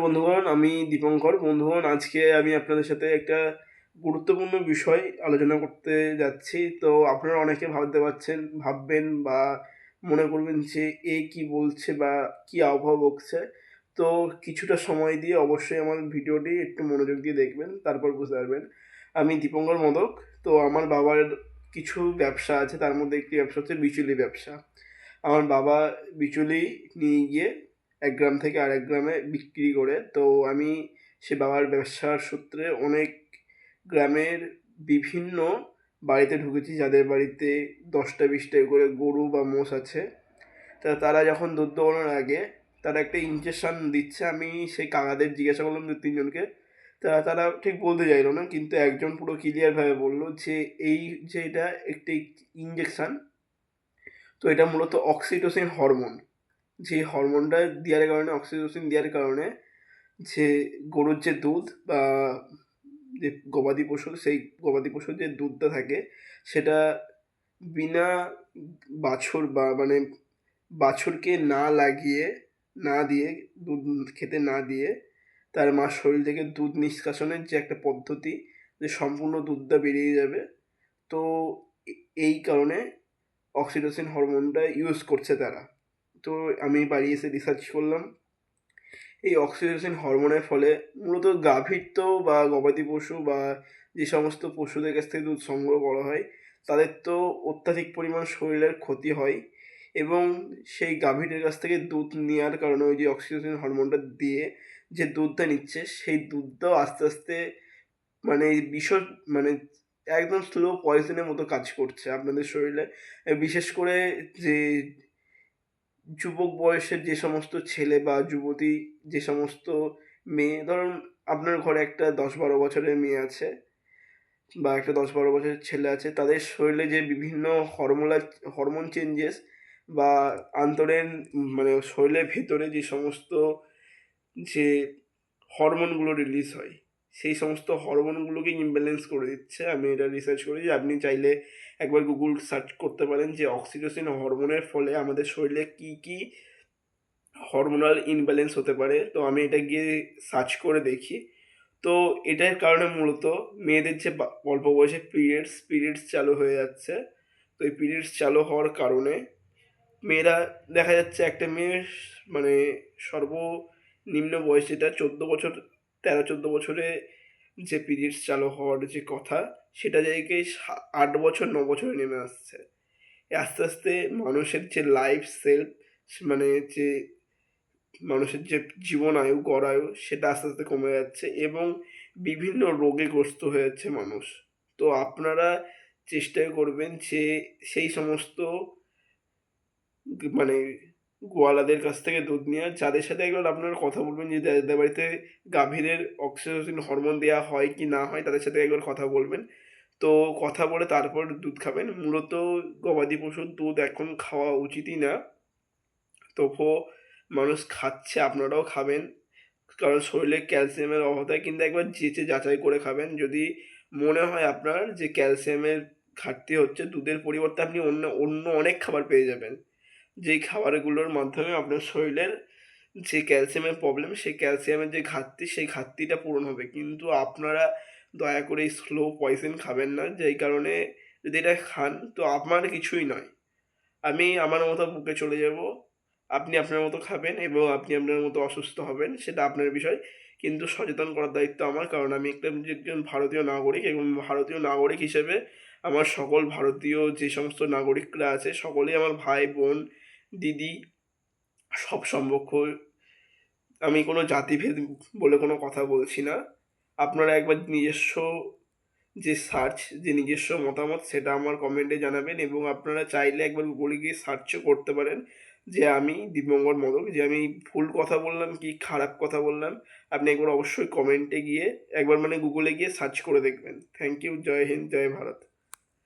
বন্ধুগণ, আমি দীপঙ্কর। বন্ধুগণ, আজকে আমি আপনাদের সাথে একটা গুরুত্বপূর্ণ বিষয় আলোচনা করতে যাচ্ছি। তো আপনারা অনেকে ভাবতে পারছেন, ভাববেন বা মনে করবেন যে এ কি বলছে বা কি আবহাওয়া বকছে। তো কিছুটা সময় দিয়ে অবশ্যই আমার ভিডিওটি একটু মনোযোগ দিয়ে দেখবেন, তারপর বুঝতে পারবেন। আমি দীপঙ্কর মদক। তো আমার বাবার কিছু ব্যবসা আছে, তার মধ্যে একটি ব্যবসা হচ্ছে বিচুলি ব্যবসা। আমার বাবা বিচুলি নিয়ে গিয়ে এক গ্রাম থেকে আরেক গ্রামে বিক্রি করে। তো আমি সে বাবার ব্যবসার সূত্রে অনেক গ্রামের বিভিন্ন বাড়িতে ঢুকেছি যাদের বাড়িতে দশটা বিশটা করে গরু বা মোষ আছে। তা তারা যখন দুধ দোয়ানোর আগে তারা একটা ইঞ্জেকশন দিচ্ছে, আমি সেই কাকাদের জিজ্ঞাসা করলাম দু তিনজনকে। তা তারা ঠিক বলতে চাইলো না, কিন্তু একজন পুরো ক্লিয়ারভাবে বলল যে এই যে এটা একটি ইঞ্জেকশান তো এটা মূলত অক্সিটোসিন হরমোন যে হরমোনটা দেওয়ার কারণে অক্সিটোসিন দেওয়ার কারণে, যে গরুর যে দুধ বা যে গবাদি পশুর সেই গবাদি পশুর যে দুধটা থাকে, সেটা বিনা বাছুর বা মানে বাছুরকে না লাগিয়ে, না দিয়ে, দুধ খেতে না দিয়ে তার মার শরীর থেকে দুধ নিষ্কাশনের যে একটা পদ্ধতি, যে সম্পূর্ণ দুধটা বেরিয়ে যাবে, তো এই কারণে অক্সিটোসিন হরমোনটা ইউজ করছে তারা। তো আমি বাড়ি এসে রিসার্চ করলাম। এই অক্সিটোসিন হরমোনের ফলে মূলত গাভীর তো বা গবাদি পশু বা যে সমস্ত পশুদের কাছ থেকে দুধ সংগ্রহ করা হয়, তাদের তো অত্যাধিক পরিমাণ শরীরের ক্ষতি হয় এবং সেই গাভীরের কাছ থেকে দুধ নেওয়ার কারণে ওই যে অক্সিজেন হরমোনটা দিয়ে যে দুধটা নিচ্ছে, সেই দুধটাও আস্তে আস্তে মানে বিষ মানে একদম স্লো পয়জনের মতো কাজ করছে আপনাদের শরীরে। বিশেষ করে যে যুবক বয়সের যে সমস্ত ছেলে বা যুবতী যে সমস্ত মেয়ে, ধরুন আপনার ঘরে একটা দশ বারো বছরের মেয়ে আছে বা একটা দশ বারো বছরের ছেলে আছে, তাদের শরীরে যে বিভিন্ন হরমোনাল হরমোন চেঞ্জেস বা আন্তরের মানে শরীরের ভেতরে যে সমস্ত যে হরমোনগুলো রিলিজ হয় সেই সমস্ত হরমোনগুলোকে ইমব্যালেন্স করে দিচ্ছে। আমি এটা রিসার্চ করি যে আপনি চাইলে একবার গুগল সার্চ করতে পারেন যে অক্সিটোসিন হরমোনের ফলে আমাদের শরীরে কী কী হরমোনাল ইনব্যালেন্স হতে পারে। তো আমি এটা গিয়ে সার্চ করে দেখি। তো এটার কারণে মূলত মেয়েদের যে অল্প বয়সে পিরিয়ডস পিরিয়ডস চালু হয়ে যাচ্ছে। তো এই পিরিয়ডস চালু হওয়ার কারণে মেয়েরা দেখা যাচ্ছে একটা মেয়ের মানে সর্বনিম্ন বয়স যেটা, চোদ্দ বছর তেরো চোদ্দ বছরে যে পিরিয়ডস চালু হওয়ার যে কথা, সেটা জায়গায় আট বছর, ন বছরে নেমে আসছে। আস্তে আস্তে মানুষের যে লাইফ সেলফ মানে যে মানুষের যে জীবন আয়ু, গড় আয়ু, সেটা আস্তে আস্তে কমে যাচ্ছে এবং বিভিন্ন রোগে গ্রস্ত হয়ে যাচ্ছে মানুষ। তো আপনারা চেষ্টা করবেন যে সেই সমস্ত মানে গোয়ালাদের কাছ থেকে দুধ নেওয়া যাদের সাথে একবার আপনারা কথা বলবেন যে যাদের বাড়িতে গাভীরের অক্সিটোসিন হরমোন দেওয়া হয় কি না হয়, তাদের সাথে একবার কথা বলবেন। তো কথা বলে তারপর দুধ খাবেন। মূলত গবাদি পশুর দুধ এখন খাওয়া উচিতই না। তবুও মানুষ খাচ্ছে, আপনারাও খাবেন। কারণ শরীরে ক্যালসিয়ামের অভাব থাকে কিন্তু একবার যেচে যাচাই করে খাবেন। যদি মনে হয় আপনার যে ক্যালসিয়ামের ঘাটতি হচ্ছে, দুধের পরিবর্তে আপনি অন্য অন্য অনেক খাবার পেয়ে যাবেন। যেই খাবারগুলোর মাধ্যমে আপনার শরীরের যে ক্যালসিয়ামের প্রবলেম সেই ক্যালসিয়ামের যে ঘাটতি, সেই ঘাটতিটা পূরণ হবে। কিন্তু আপনারা দয়া করে স্লো পয়সেন খাবেন না, যেই কারণে যদি এটা খান, তো আপনার কিছুই নয়। আমি আমার মতো বুকে চলে যাব, আপনি আপনার মতো খাবেন এবং আপনি আপনার মতো অসুস্থ হবেন, সেটা আপনার বিষয়। কিন্তু সচেতন করার দায়িত্ব আমার, কারণ আমি একটা একজন ভারতীয় নাগরিক এবং ভারতীয় নাগরিক হিসেবে আমার সকল ভারতীয় যে সমস্ত নাগরিকরা আছে, সকলেই আমার ভাই, বোন দিদি সব সম্পর্ক আমি কোনো জাতিভেদ বলে কোনো কথা বলছি না। আপনারা একবার নিজস্ব যে সার্চ যে নিজস্ব মতামত, সেটা আমার কমেন্টে জানাবেন এবং আপনারা চাইলে একবার গুগলে গিয়ে সার্চও করতে পারেন যে আমি দীপঙ্কর মদক, যে আমি ভুল কথা বললাম কি খারাপ কথা বললাম, আপনি একবার অবশ্যই কমেন্টে গিয়ে, একবার মানে গুগলে গিয়ে সার্চ করে দেখবেন। থ্যাংক ইউ জয় হিন্দ, জয় ভারত।